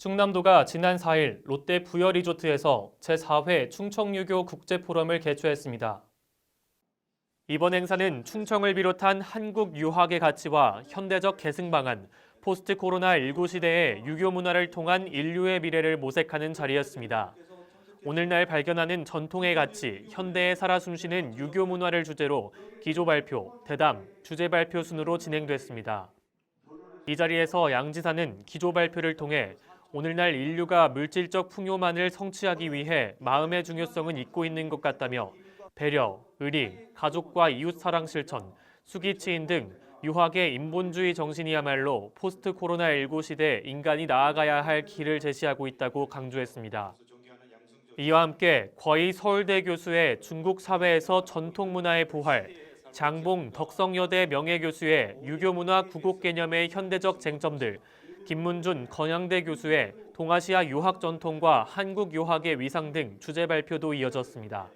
충남도가 지난 4일 롯데 부여 리조트에서 제4회 충청유교 국제포럼을 개최했습니다. 이번 행사는 충청을 비롯한 한국 유학의 가치와 현대적 계승 방안, 포스트 코로나19 시대의 유교 문화를 통한 인류의 미래를 모색하는 자리였습니다. 오늘날 발견하는 전통의 가치, 현대에 살아 숨쉬는 유교 문화를 주제로 기조 발표, 대담, 주제 발표 순으로 진행됐습니다. 이 자리에서 양 지사는 기조 발표를 통해 오늘날 인류가 물질적 풍요만을 성취하기 위해 마음의 중요성은 잊고 있는 것 같다며 배려, 의리, 가족과 이웃 사랑 실천, 수기치인 등 유학의 인본주의 정신이야말로 포스트 코로나19 시대 인간이 나아가야 할 길을 제시하고 있다고 강조했습니다. 이와 함께 거의 서울대 교수의 중국 사회에서 전통 문화의 부활, 장봉 덕성여대 명예 교수의 유교 문화 구국 개념의 현대적 쟁점들, 김문준 건양대 교수의 동아시아 유학 전통과 한국 유학의 위상 등 주제 발표도 이어졌습니다.